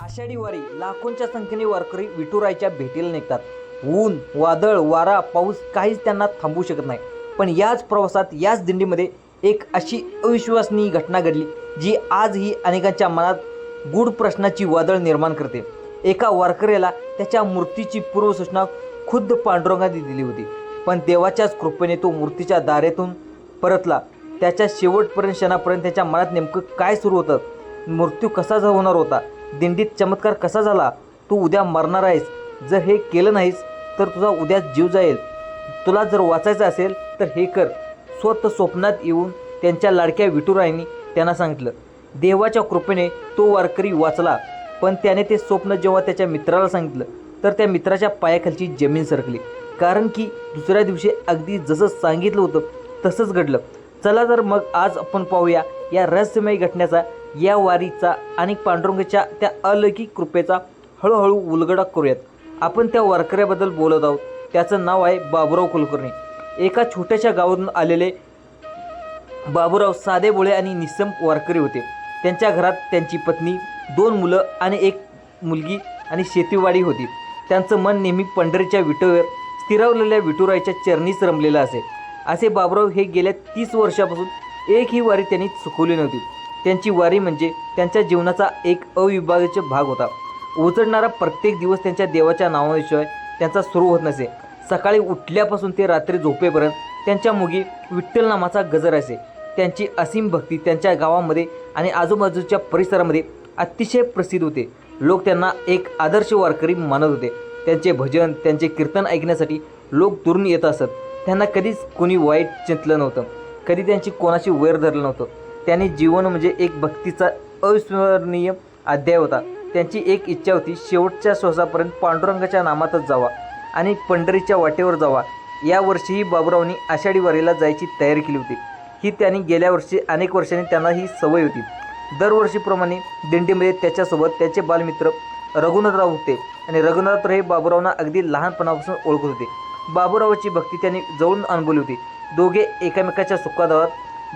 आषाढी वारी लाखोंच्या संख्येने वारकरी विठुरायच्या भेटीला निघतात. ऊन वादळ वारा पाऊस काहीच त्यांना थांबवू शकत नाही. पण याच प्रवासात याच दिंडीमध्ये एक अशी अविश्वसनीय घटना घडली जी आजही अनेकांच्या मनात गूढ प्रश्नाची वादळ निर्माण करते. एका वारकऱ्याला त्याच्या मूर्तीची पूर्वसूचना खुद्द पांडुरंगाने दिली होती. पण देवाच्याच कृपेने तो मूर्तीच्या दारेतून परतला. त्याच्या शेवटपर्यंत क्षणापर्यंत त्याच्या मनात नेमकं काय सुरू होतं? मृत्यू कसा जा- होणार होता? दिंडीत चमत्कार कसा झाला? तू उद्या मरणार आहेस. जर हे केलं नाहीस तर तुझा उद्या जीव जाईल. तुला जर वाचायचं असेल तर हे कर. स्वतः स्वप्नात येऊन त्यांच्या लाडक्या विठुरायांनी त्यांना सांगितलं. देवाच्या कृपेने तो वारकरी वाचला. पण त्याने ते स्वप्न जेव्हा त्याच्या मित्राला सांगितलं तर त्या मित्राच्या पायाखालची जमीन सरकली. कारण की दुसऱ्या दिवशी अगदी जसं सांगितलं होतं तसंच घडलं. चला तर मग आज आपण पाहूया या रहस्यमय घटनेचा या वारीचा आणि पांडुरंगाच्या त्या अलौकिक कृपेचा हळूहळू उलगडा करूयात. आपण त्या वारकऱ्याबद्दल बोलत आहोत. त्याचं नाव आहे बाबुराव कुलकर्णी. एका छोट्याशा गावातून आलेले बाबूराव साधे बोळे आणि निस्सम वारकरी होते. त्यांच्या घरात त्यांची पत्नी दोन मुलं आणि एक मुलगी आणि शेतीवाडी होती. त्यांचं मन नेहमी पंढरीच्या विटोवर स्थिरावलेल्या विठुरायच्या चरणीच रमलेलं असे. असे बाबूराव हे गेल्या तीस वर्षापासून एकही वारी त्यांनी चुकवली नव्हती. त्यांची वारी म्हणजे त्यांच्या जीवनाचा एक अविभाज्य भाग होता. उचडणारा प्रत्येक दिवस त्यांच्या देवाच्या नावाशिवाय त्यांचा सुरू होत नसे. सकाळी उठल्यापासून ते रात्री झोपेपर्यंत त्यांच्या मुगी विठ्ठल नामाचा गजर असे. त्यांची असीम भक्ती त्यांच्या गावामध्ये आणि आजूबाजूच्या परिसरामध्ये अतिशय प्रसिद्ध होते. लोक त्यांना एक आदर्श वारकरी मानत होते. त्यांचे भजन त्यांचे कीर्तन ऐकण्यासाठी लोक दुरून येत असत. त्यांना कधीच कोणी वाईट चिंतलं नव्हतं. कधी त्यांची कोणाशी वैर धरलं नव्हतं. त्याने जीवन म्हणजे एक भक्तीचा अविस्मरणीय अध्याय होता. त्यांची एक इच्छा होती शेवटच्या श्वासापर्यंत पांडुरंगाच्या नामातच जावा आणि पंढरीच्या वाटेवर जावा. या वर्षीही बाबुरावनी आषाढी वारीला जायची तयारी केली होती. ही त्यांनी गेल्या वर्षी अनेक वर्षांनी त्यांना ही सवय होती. दरवर्षीप्रमाणे दिंडीमध्ये त्याच्यासोबत त्याचे बालमित्र रघुनाथराव होते आणि रघुनाथराव हे बाबुरावना अगदी लहानपणापासून ओळखत होते. बाबुरावाची भक्ती त्यांनी जवळून अनुभवली होती. दोघे एकमेकाच्या सुखादावात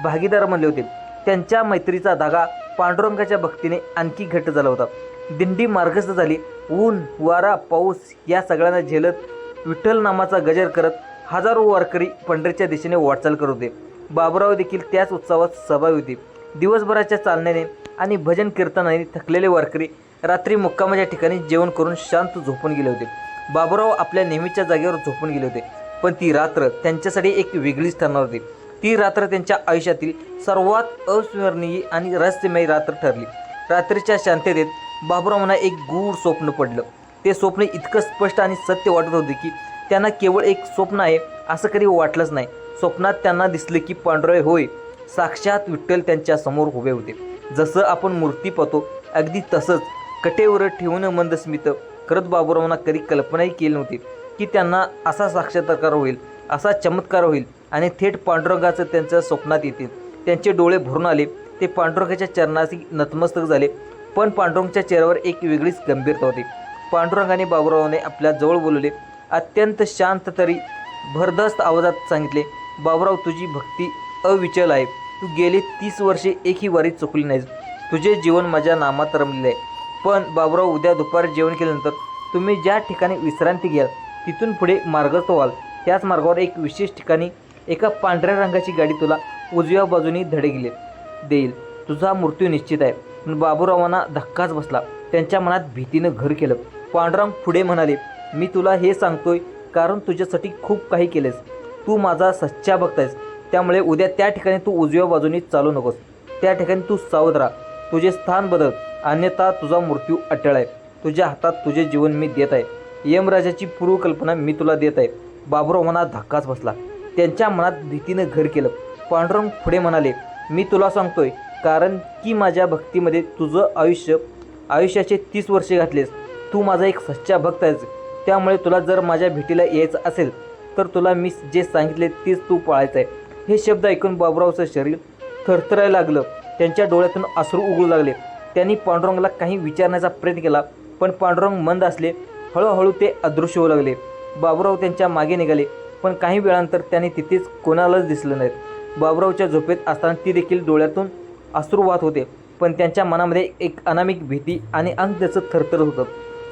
भागीदार बनले होते. त्यांच्या मैत्रीचा धागा पांडुरंगाच्या भक्तीने आणखी घट्ट झाला होता. दिंडी मार्गस्थ झाली. ऊन वारा पाऊस या सगळ्यांना झेलत विठ्ठल नामाचा गजर करत हजारो वारकरी पंढरीच्या दिशेने वाटचाल करत होते. बाबुराव देखील त्याच उत्सवात सहभागी होते. दिवसभराच्या चालण्याने आणि भजन कीर्तनाने थकलेले वारकरी रात्री मुक्कामाच्या ठिकाणी जेवण करून शांत झोपून गेले होते. बाबुराव आपल्या नेहमीच्या जागेवर झोपून गेले होते. पण ती रात्र त्यांच्यासाठी एक वेगळीच ठरणार होती. ती रात्र त्यांच्या आयुष्यातील सर्वात अस्मरणीय आणि रहस्यमयी रात्र ठरली. रात्रीच्या शांततेत बाबुरावांना एक गूढ स्वप्न पडलं. ते स्वप्न इतकं स्पष्ट आणि सत्य वाटत होते की त्यांना केवळ एक स्वप्न आहे असं कधी वाटलंच नाही. स्वप्नात त्यांना दिसलं की पांढरे होय साक्षात विठ्ठल त्यांच्यासमोर उभे होते. जसं आपण मूर्ती पाहतो अगदी तसंच कटेवर ठेवून मंदस्मित करत बाबुरावांना कधी कल्पनाही केली नव्हती की त्यांना असा साक्षात्कार होईल असा चमत्कार होईल आणि थेट पांडुरंगाचं त्यांच्या स्वप्नात येते त्यांचे डोळे भरून आले. ते पांडुरंगाच्या चरणाशी नतमस्तक झाले. पण पांडुरंगच्या चेहऱ्यावर एक वेगळीच गंभीरता होती. पांडुरंगाने बाबुरावने आपल्या जवळ बोलवले. अत्यंत शांत तरी भरदस्त आवाजात सांगितले बाबुराव तुझी भक्ती अविचल आहे. तू गेली तीस वर्षे एकही वारी चुकली नाहीस. तुझे जीवन माझ्या नामात रमलेले आहे. पण बाबुराव उद्या दुपारी जेवण केल्यानंतर तुम्ही ज्या ठिकाणी विश्रांती घ्याल तिथून पुढे मार्गस्थ व्हाल. त्याच मार्गावर एक विशेष ठिकाणी एका पांढऱ्या रंगाची गाडी तुला उजव्या बाजूने गेले देईल. तुझा मृत्यू निश्चित आहे. पण बाबूरावांना धक्काच बसला. त्यांच्या मनात भीतीनं घर केलं. पांडुरंग पुढे म्हणाले मी तुला हे सांगतोय कारण तुझ्यासाठी खूप काही केलेस तू माझा सच्चा भक्त आहेस. त्यामुळे उद्या त्या ठिकाणी तू उजव्या बाजूने चालू नकोस. त्या ठिकाणी तू सावध राहा. तुझे स्थान बदल. अन्यथा तुझा मृत्यू अटळ आहे. तुझ्या हातात तुझे जीवन मी देत आहे. यमराजाची पूर्वकल्पना मी तुला देत आहे. बाबुराव धक्काच बसला. त्यांच्या मनात भीतीनं घर केलं. पांडुरंग पुढे म्हणाले मी तुला सांगतोय कारण की माझ्या भक्तीमध्ये तुझं आयुष्य आयुष्याचे तीस वर्षे घातलेस. तू माझा एक सच्चा भक्त आहेस. त्यामुळे तुला जर माझ्या भेटीला यायचं असेल तर तुला मी जे सांगितले तेच तू पाळायचं आहे. हे शब्द ऐकून बाबुरावचं शरीर थरथरायला लागलं. त्यांच्या डोळ्यातून अश्रू उघडू लागले. त्यांनी पांडुरंगला काही विचारण्याचा प्रयत्न केला पण पांडुरंग मंद असले. हळूहळू ते अदृश्य होऊ लागले. बाबुराव त्यांच्या मागे निघाले. पण काही वेळानंतर त्याने तिथेच कोणालाच दिसलं नाहीत. बाबरावच्या झोपेत असताना ती देखील डोळ्यातून अश्रू वाहत होते पण त्यांच्या मनामध्ये एक अनामिक भीती आणि अंग त्याचं थरथरत होतं.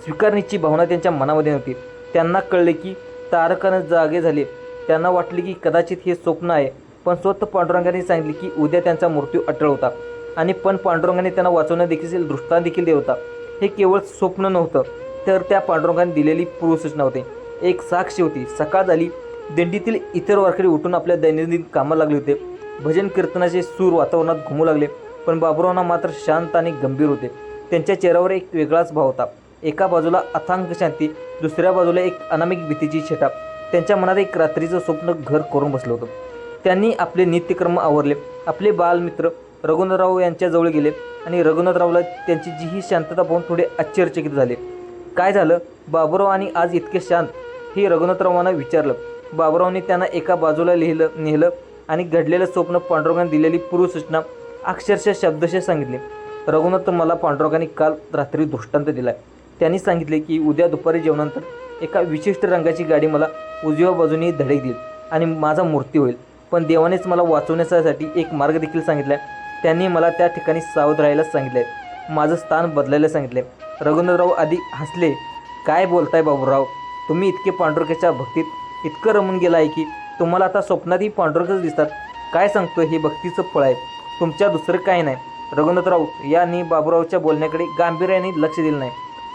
स्वीकारण्याची भावना त्यांच्या मनामध्ये नव्हती. त्यांना कळले की तारकानं जागे झाले. त्यांना वाटले की कदाचित हे स्वप्न आहे पण स्वतः पांडुरंगाने सांगितले की उद्या त्यांचा मृत्यू अटळ होता. आणि पण पांडुरंगाने त्यांना वाचवणं देखील दृष्टांत देखील देत होता. हे केवळ स्वप्न नव्हतं तर त्या पांडुरंगाने दिलेली पूर्वसूचना होती. एक साक्षी होती. सकाळ झाली दिंडीतील इतर वारकरी उठून आपल्या दैनंदिन कामाला लागले होते. भजन कीर्तनाचे सूर वातावरणात घुमू लागले पण बाबुरावांना मात्र शांत आणि गंभीर होते. त्यांच्या चेहऱ्यावर एक वेगळाच भाव होता. एका बाजूला अथांग शांती दुसऱ्या बाजूला एक अनामिक भीतीची छटा. त्यांच्या मनात एक रात्रीचं स्वप्न घर करून बसलं होतं. त्यांनी आपले नित्यक्रम आवरले. आपले बालमित्र रघुनाथराव यांच्याजवळ गेले आणि रघुनाथरावला त्यांची जी ही शांतता पाहून थोडे आश्चर्यचकित झाले. काय झालं? बाबुराव आणि आज इतके शांत? हे रघुनाथरावांना विचारलं. बाबुरावने त्यांना एका बाजूला लिहिलं नेलं आणि घडलेलं स्वप्न पांडुरंगाने दिलेली पूर्वसूचना अक्षरशः शब्दशः सांगितले. रघुनाथ मला पांडुरंगाने काल रात्री दृष्टांत दिला त्यांनी सांगितले की उद्या दुपारी जेवणानंतर एका विशिष्ट रंगाची गाडी मला उजव्या बाजूने धडक देईल आणि माझा मृत्यू होईल. पण देवानेच मला वाचवण्यासाठी एक मार्ग देखील सांगितला त्यांनी मला त्या ठिकाणी सावध राहायला सांगितले माझं स्थान बदलायला सांगितले रघुनाथराव आधी हसले काय बोलताय बाबूराव? तुम्ही इतके पांडुरंगाच्या भक्तीत इतकं रमून गेलं आहे की तुम्हाला आता स्वप्नातही पांडुरंगच दिसतात. काय सांगतो हे भक्तीचं फळ आहे. तुमच्या दुसरं काय नाही. रघुनाथराव यांनी बाबूरावच्या बोलण्याकडे गांभीर्याने लक्ष दिलं नाही.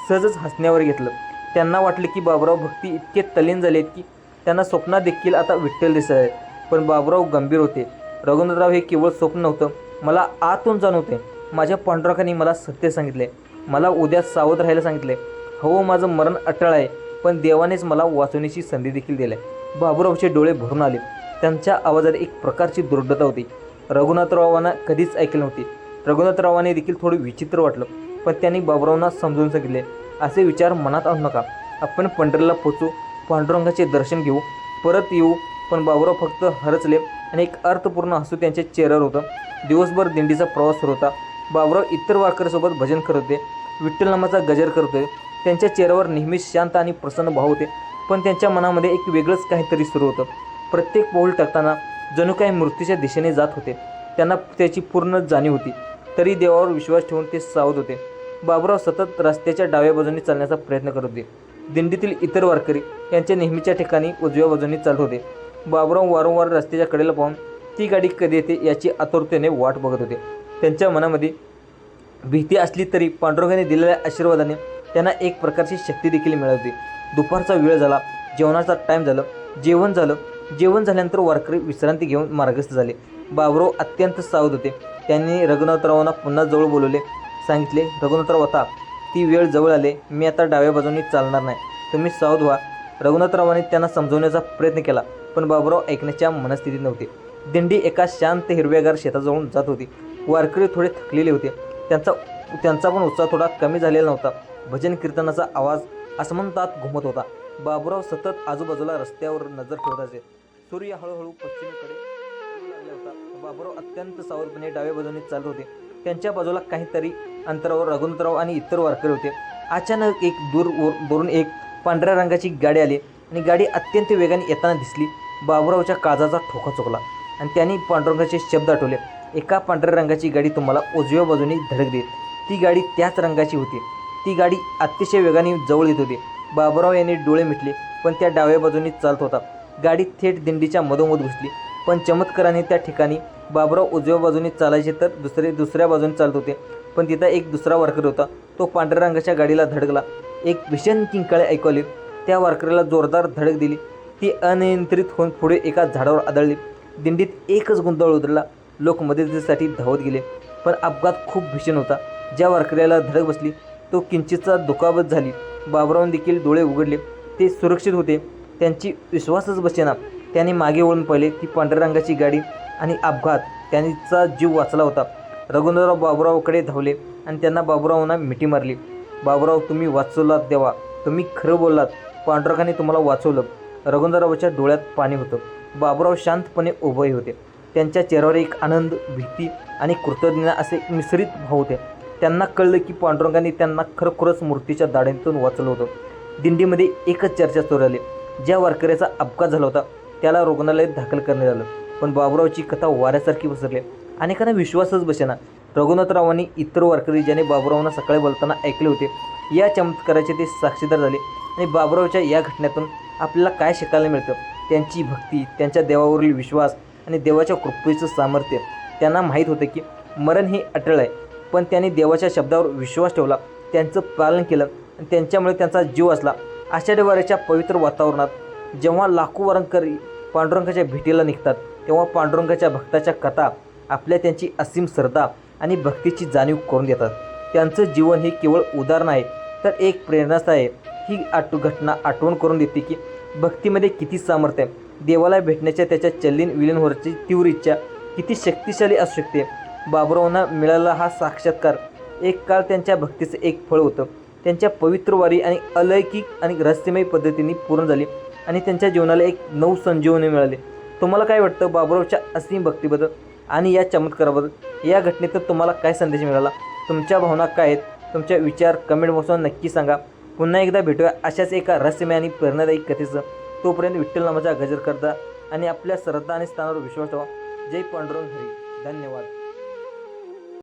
सहजच हसण्यावर घेतलं. त्यांना वाटलं की बाबूराव भक्ती इतके तल्लीन झाले आहेत की त्यांना स्वप्नात देखील आता विठ्ठल दिसत आहेत. पण बाबूराव गंभीर होते. रघुनाथराव हे केवळ स्वप्न नव्हतं. मला आतून जाणवते माझ्या पांडुरंगाने मला सत्य सांगितले मला उद्या सावध राहायला सांगितले हो माझं मरण अटळ आहे. पण देवानेच मला वाचवण्याची संधी देखील दिली. बाबुरावचे बाबूरावचे डोळे भरून आले. त्यांच्या आवाजात एक प्रकारची दुर्ढता होती. रघुनाथरावांना कधीच ऐकले नव्हते. रघुनाथरावाने देखील थोडं विचित्र वाटलं पण त्यांनी बाबुरावांना समजून सांगितले असे विचार मनात आणू नका. आपण पंढरीला पोचू पांडुरंगाचे दर्शन घेऊ परत येऊ पण बाबुराव फक्त हरचले आणि एक अर्थपूर्ण हसू त्यांच्या चेहऱ्यावर होतं. दिवसभर दिंडीचा प्रवास सुरू होता. बाबुराव इतर वारकऱ्यासोबत भजन करत होते. विठ्ठल नामाचा गजर करत होते. त्यांच्या चेहऱ्यावर नेहमीच शांत आणि प्रसन्न भाव होते. पण त्यांच्या मनामध्ये एक वेगळंच काहीतरी सुरू होतं. प्रत्येक पाऊल टाकताना जणू काही मृत्यूच्या दिशेने जात होते. त्यांना त्याची पूर्ण जाणीव होती. तरी देवावर विश्वास ठेवून ते सावध होते. बाबुराव सतत रस्त्याच्या डाव्या बाजूने चालण्याचा प्रयत्न करत होते. दिंडीतील इतर वारकरी यांच्या नेहमीच्या ठिकाणी उजव्या बाजूने चालत होते. बाबुराव वारंवार रस्त्याच्या कडेला पाहून ती गाडी कधी येते याची आतुरतेने वाट बघत होते. त्यांच्या मनामध्ये भीती असली तरी पांडुरंगाने दिलेल्या आशीर्वादाने त्यांना एक प्रकारची शक्ती देखील मिळवते दुपारचा वेळ झाला जेवणाचा टाईम झालं जेवण झालं. जेवण झाल्यानंतर वारकरी विश्रांती घेऊन मार्गस्थ झाले. बाबुराव अत्यंत सावध होते. त्यांनी रघुनाथरावांना पुन्हा जवळ बोलवले. सांगितले रघुनाथराव आता ती वेळ जवळ आले. मी आता डाव्या बाजूने चालणार नाही. तुम्ही सावध व्हा. रघुनाथरावांनी त्यांना समजवण्याचा प्रयत्न केला पण बाबराव ऐकण्याच्या मनस्थितीत नव्हते. दिंडी एका शांत हिरव्यागार शेताजवळून जात होती. वारकरी थोडे थकलेले होते. त्यांचा त्यांचा पण उत्साह थोडा कमी झालेला नव्हता. भजन कीर्तनाचा आवाज आसमंतात घुमत होता. बाबुराव सतत आजूबाजूला रस्त्यावर नजर ठेवत असे. सूर्य हळूहळू पश्चिमेकडे लागला होता. बाबुराव अत्यंत सावधपणे डाव्या बाजूने चालत होते. त्यांच्या बाजूला काहीतरी अंतरावर रघुनाथराव आणि इतर वारकरी होते. अचानक एक दूर दुरून एक पांढऱ्या रंगाची गाडी आली आणि गाडी अत्यंत वेगाने येताना दिसली. बाबुरावच्या काळजाचा ठोका चुकला आणि त्यांनी पांडुरंगाचे शब्द आठवले. एका पांढऱ्या रंगाची गाडी तुम्हाला उजव्या बाजूने धडक देत ती गाडी त्याच रंगाची होती. ती गाडी अतिशय वेगाने जवळ येत होती. बाबुराव यांनी डोळे मिटले पण त्या डाव्या बाजूने चालत होता. गाडी थेट दिंडीच्या मधोमध घुसली पण चमत्काराने त्या ठिकाणी बाबुराव उजव्या बाजूने चालायचे तर दुसरे दुसऱ्या बाजूने चालत होते. पण तिथं एक दुसरा वारकरी होता. तो पांढऱ्या रंगाच्या गाडीला धडकला. एक भीषण किंकाळे ऐकवली. त्या वारकऱ्याला जोरदार धडक दिली. ती अनियंत्रित होऊन पुढे एका झाडावर आदळली. दिंडीत एकच गुंतळ उतरला. लोक मदतीसाठी धावत गेले. पण अपघात खूप भीषण होता. ज्या वारकऱ्याला धडक बसली तो किंचितचा दुखावत झाली. बाबरावून देखील डोळे उघडले. ते सुरक्षित होते. त्यांची विश्वासच बसेना. त्याने मागे वळून पाहिले ती पांढऱ्या रंगाची गाडी आणि अपघात. त्यांचा जीव वाचला होता. रघुनाथराव बाबुरावकडे धावले आणि त्यांना बाबुरावांना मिठी मारली. बाबुराव तुम्ही वाचवलात देवा. तुम्ही खरं बोललात. पांडुरंगाने तुम्हाला वाचवलं. रघुनाथरावाच्या डोळ्यात पाणी होतं. बाबुराव शांतपणे उभे होते. त्यांच्या चेहऱ्यावर एक आनंद भीती आणि कृतज्ञता असे मिश्रित भाव होते. त्यांना कळलं की पांडुरंगाने त्यांना खरोखरच मूर्तीच्या दाढ्यांतून वाचलं होतं. दिंडीमध्ये एकच चर्चा सुरू आली ज्या वारकऱ्याचा अपघात झाला होता त्याला रुग्णालयात दाखल करण्यात आलं. पण बाबुरावची कथा वाऱ्यासारखी पसरली. अनेकांना विश्वासच बसेना. रघुनाथरावांनी इतर वारकरी ज्याने बाबूरावांना सकाळी बोलताना ऐकले होते या चमत्काराचे ते साक्षीदार झाले. आणि बाबूरावच्या या घटनेतून आपल्याला काय शिकायला मिळतं? त्यांची भक्ती त्यांच्या देवावरील विश्वास आणि देवाच्या कृपेचं सामर्थ्य. त्यांना माहीत होतं की मरण हे अटळ आहे. पण त्यांनी देवाच्या शब्दावर विश्वास ठेवला. त्यांचं पालन केलं आणि त्यांच्यामुळे त्यांचा जीव असला. आषाढीवाऱ्याच्या पवित्र वातावरणात जेव्हा लाखो वरंकरी पांडुरंगाच्या भेटीला निघतात तेव्हा पांडुरंगाच्या भक्ताच्या कथा आपल्या त्यांची असीम श्रद्धा आणि भक्तीची जाणीव करून देतात. त्यांचं जीवन हे केवळ उदाहरण आहे तर एक प्रेरणाच आहे. ही आठ घटना आठवण करून देते की भक्तीमध्ये किती सामर्थ्य आहे. देवाला भेटण्याच्या त्याच्या चल्लीन विलीन होण्याची तीव्र इच्छा किती शक्तिशाली असू शकते. बाबुरावांना मिळाला हा साक्षात्कार. एक काळ त्यांच्या भक्तीचं एक फळ होतं. त्यांच्या पवित्र वारी आणि अलौकिक आणि रहस्यमय पद्धतीने पूर्ण झाली आणि त्यांच्या जीवनाला एक नऊ संजीवनी मिळाली. तुम्हाला काय वाटतं बाबुरावच्या असीम भक्तीबद्दल आणि या चमत्काराबद्दल? या घटनेतून तुम्हाला काय संदेश मिळाला? तुमच्या भावना काय आहेत? तुमच्या विचार कमेंट बॉक्सवर नक्की सांगा. पुन्हा एकदा भेटूया अशाच एका रहस्यमय आणि प्रेरणादायी कथेचं. तोपर्यंत विठ्ठल नामाचा गजर करता आणि आपल्या श्रद्धा आणि स्थानावर विश्वास ठेवा. जय पांडुरंग हरी. धन्यवाद.